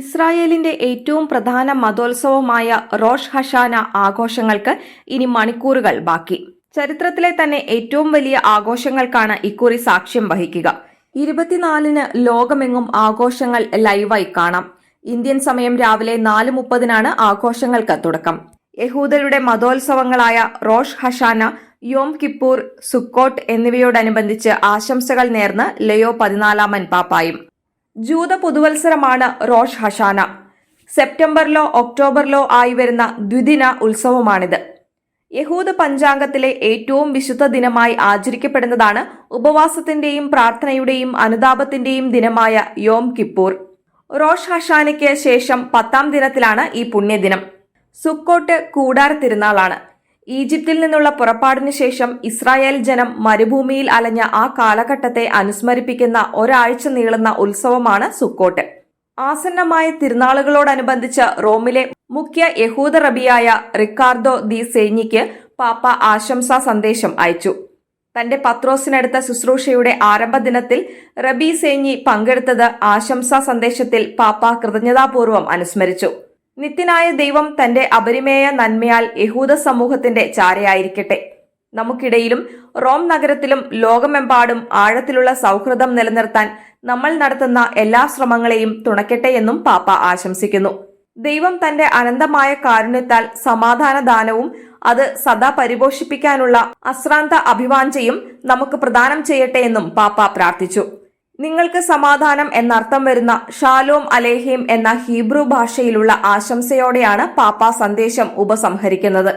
ഇസ്രായേലിന്റെ ഏറ്റവും പ്രധാന മതോത്സവമായ റോഷ് ഹഷാന ആഘോഷങ്ങൾക്ക് ഇനി മണിക്കൂറുകൾ ബാക്കി. ചരിത്രത്തിലെ തന്നെ ഏറ്റവും വലിയ ആഘോഷങ്ങൾക്കാണ് ഇക്കുറി സാക്ഷ്യം വഹിക്കുക. ഇരുപത്തിനാലിന് ലോകമെങ്ങും ആഘോഷങ്ങൾ ലൈവായി കാണാം. ഇന്ത്യൻ സമയം രാവിലെ നാല് മുപ്പതിനാണ് ആഘോഷങ്ങൾക്ക് തുടക്കം. യഹൂദരുടെ മതോത്സവങ്ങളായ റോഷ് ഹഷാന യോം കിപ്പൂർ സുക്കോട്ട് എന്നിവയോടനുബന്ധിച്ച് ആശംസകൾ നേർന്ന് ലയോ പതിനാലാമൻ പാപ്പായും ജൂത പുതുവത്സരമാണ് റോഷ് ഹഷാന. സെപ്റ്റംബറിലോ ഒക്ടോബറിലോ ആയി വരുന്ന ദ്വിദിന ഉത്സവമാണിത്. യഹൂദ പഞ്ചാംഗത്തിലെ ഏറ്റവും വിശുദ്ധ ദിനമായി ആചരിക്കപ്പെടുന്നതാണ് ഉപവാസത്തിന്റെയും പ്രാർത്ഥനയുടെയും അനുതാപത്തിന്റെയും ദിനമായ യോം കിപ്പൂർ. റോഷ് ഹഷാനയ്ക്ക് ശേഷം പത്താം ദിനത്തിലാണ് ഈ പുണ്യദിനം. സുക്കോട്ട് കൂടാര തിരുനാളാണ് ഈജിപ്തിൽ നിന്നുള്ള പുറപ്പാടിനു ശേഷം ഇസ്രായേൽ ജനം മരുഭൂമിയിൽ അലഞ്ഞ ആ കാലഘട്ടത്തെ അനുസ്മരിപ്പിക്കുന്ന ഒരാഴ്ച നീളുന്ന ഉത്സവമാണ് സുക്കോട്ട്. ആസന്നമായ തിരുനാളുകളോടനുബന്ധിച്ച് റോമിലെ മുഖ്യ യഹൂദ റബിയായ റിക്കാർഡോ ദി സേഞ്ഞിക്ക് പാപ്പ ആശംസാ സന്ദേശം അയച്ചു. തന്റെ പത്രോസിനടുത്ത ശുശ്രൂഷയുടെ ആരംഭ ദിനത്തിൽ റബി സേഞ്ഞി പങ്കെടുത്തത് ആശംസാ സന്ദേശത്തിൽ പാപ്പ കൃതജ്ഞതാപൂർവം അനുസ്മരിച്ചു. നിത്യനായ ദൈവം തന്റെ അപരിമേയ നന്മയാൽ യഹൂദ സമൂഹത്തിന്റെ ചാരയായിരിക്കട്ടെ. നമുക്കിടയിലും റോം നഗരത്തിലും ലോകമെമ്പാടും ആഴത്തിലുള്ള സൗഹൃദം നിലനിർത്താൻ നമ്മൾ നടത്തുന്ന എല്ലാ ശ്രമങ്ങളെയും തുണയ്ക്കട്ടെ എന്നും പാപ്പ ആശംസിക്കുന്നു. ദൈവം തന്റെ അനന്തമായ കാരുണ്യത്താൽ സമാധാന ദാനവും അത് സദാ പരിപോഷിപ്പിക്കാനുള്ള അശ്രാന്ത അഭിവാഞ്ചയും നമുക്ക് പ്രദാനം ചെയ്യട്ടെ എന്നും പാപ്പ പ്രാർത്ഥിച്ചു. നിങ്ങൾക്ക് സമാധാനം എന്നർത്ഥം വരുന്ന ഷാലോം അലേഹിം എന്ന ഹീബ്രു ഭാഷയിലുള്ള ആശംസയോടെയാണ് പാപ്പ സന്ദേശം ഉപസംഹരിക്കുന്നത്.